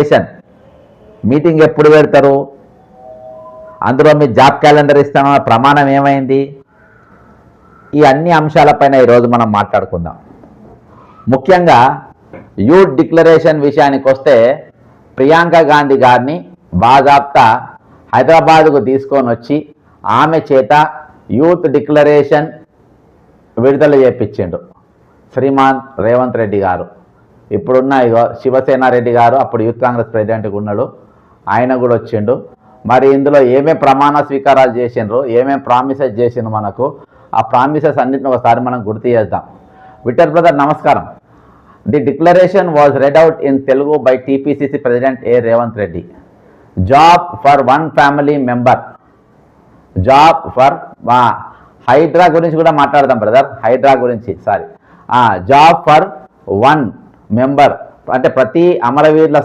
చేశాను. మీటింగ్ ఎప్పుడు పెడతారు? అందులో మీ జాబ్ క్యాలెండర్ ఇస్తామన్న ప్రమాణం ఏమైంది? ఈ అన్ని అంశాలపైన ఈరోజు మనం మాట్లాడుకుందాం. ముఖ్యంగా యూత్ డిక్లరేషన్ విషయానికి వస్తే ప్రియాంక గాంధీ గారిని బాజాప్తా హైదరాబాద్కు తీసుకొని వచ్చి ఆమె చేత యూత్ డిక్లరేషన్ విడుదల చేపించిండు శ్రీమాన్ రేవంత్ రెడ్డి గారు. ఇప్పుడున్న ఇగో శివసేన రెడ్డి గారు అప్పుడు యూత్ కాంగ్రెస్ ప్రెసిడెంట్గా ఉన్నాడు. ఆయన కూడా వచ్చిండు. మరి ఇందులో ఏమేం ప్రమాణ స్వీకారాలు చేసిండ్రు ఏమేం ప్రామిసెస్ చేసిండ్రు మనకు ఆ ప్రామిసెస్ అన్నింటిని ఒకసారి మనం గుర్తు చేద్దాం. విటర్ బ్రదర్ నమస్కారం. The declaration was read out in Telugu by TPCC president A. Revanth Reddy. Job for one family member. Job for HYDRAA గురించి కూడా మాట్లాడదాం బ్రదర్. హైడ్రా గురించి sorry. Job for one member. అంటే ప్రతి అమరవీరుల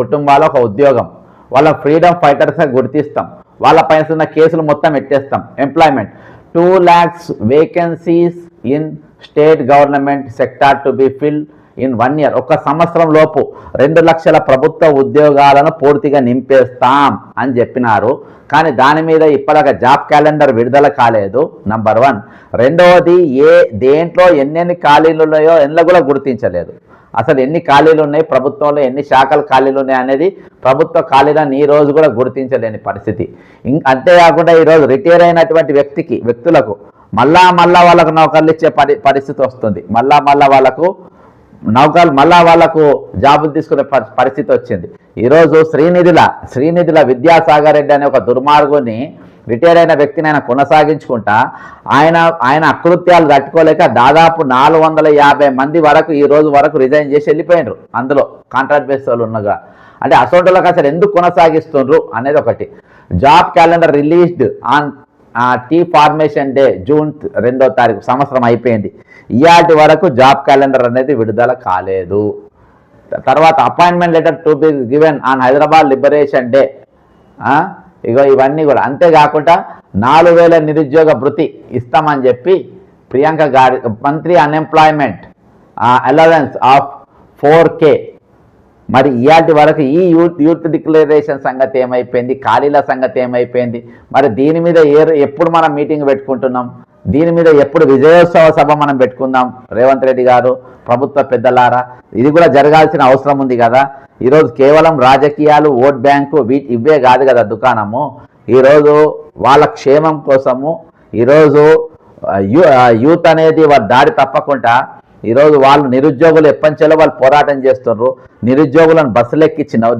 కుటుంబాల ఒక ఉద్యోగం. వాళ్ళ ఫ్రీడమ్ ఫైటర్స్గా గుర్తిస్తాం. వాళ్ళ పైన ఉన్న కేసులు మొత్తం ఎట్టేస్తాం employment two lakhs vacancies in state government sector to be fill in one year ఒక సంవత్సరం లోపు రెండు లక్షల ప్రభుత్వ ఉద్యోగాలను పూర్తిగా నింపేస్తాం అని చెప్పినారు. కానీ దాని మీద ఇప్పటిక జాబ్ క్యాలెండర్ విడుదల కాలేదు. నంబర్ వన్ రెండవది ఏ దేంట్లో ఎన్నెన్ని ఖాళీలు ఉన్నాయో ఎన్నో కూడా గుర్తించలేదు. అసలు ఎన్ని ఖాళీలు ఉన్నాయి? ప్రభుత్వంలో ఎన్ని శాఖలు ఖాళీలు ఉన్నాయి అనేది ప్రభుత్వ ఖాళీలను ఈ రోజు కూడా గుర్తించలేని పరిస్థితి. అంతేకాకుండా ఈరోజు రిటైర్ అయినటువంటి వ్యక్తికి వ్యక్తులకు మళ్ళా మళ్ళా వాళ్ళకు నౌకర్లు ఇచ్చే పరి పరిస్థితి వస్తుంది. మళ్ళా మళ్ళా వాళ్ళకు నౌకలు మళ్ళా వాళ్ళకు జాబులు తీసుకునే పరిస్థితి వచ్చింది. ఈరోజు శ్రీనిధుల శ్రీనిధుల విద్యాసాగర్ రెడ్డి అనే ఒక దుర్మార్గుని రిటైర్ అయిన వ్యక్తిని ఆయన కొనసాగించుకుంటా ఆయన ఆయన అకృత్యాలు తట్టుకోలేక దాదాపు నాలుగు వందల యాభై మంది వరకు ఈ రోజు వరకు రిజైన్ చేసి వెళ్ళిపోయినారు అందులో. కాంట్రాక్ట్ బేస్ వాళ్ళు ఉన్నగా. అంటే అసోంటోళ్ళకి అసలు ఎందుకు కొనసాగిస్తుండ్రు అనేది ఒకటి. Job calendar released on T formation day June రెండో తారీఖు సంవత్సరం అయిపోయింది. ఇయాటి వరకు జాబ్ క్యాలెండర్ అనేది విడుదల కాలేదు. తర్వాత appointment letter to be given on Hyderabad liberation day ఇగో ఇవన్నీ కూడా. అంతేకాకుండా నాలుగు వేల నిరుద్యోగ భృతి ఇస్తామని చెప్పి ప్రియాంక గారి మంత్రి unemployment allowance of four K మరి ఇవాటి వరకు ఈ యూత్ యూత్ డిక్లరేషన్ సంగతి ఏమైపోయింది? ఖాళీల సంగతి ఏమైపోయింది? మరి దీని మీద ఏ ఎప్పుడు మనం మీటింగ్ పెట్టుకుంటున్నాం? దీని మీద ఎప్పుడు విజయోత్సవ సభ మనం పెట్టుకుందాం? రేవంత్ రెడ్డి గారు ప్రభుత్వ పెద్దలారా? ఇది కూడా జరగాల్సిన అవసరం ఉంది కదా. ఈరోజు కేవలం రాజకీయాలు ఓట్ బ్యాంకు వీటి ఇవే కాదు కదా దుకాణము. ఈరోజు వాళ్ళ క్షేమం కోసము ఈరోజు యూ- యూత్ అనేది వాళ్ళ దారి తప్పకుండా ఈరోజు వాళ్ళు నిరుద్యోగులు ఎప్పంచేలో వాళ్ళు పోరాటం చేస్తున్నారు నిరుద్యోగులను బస్సులు ఎక్కించినావు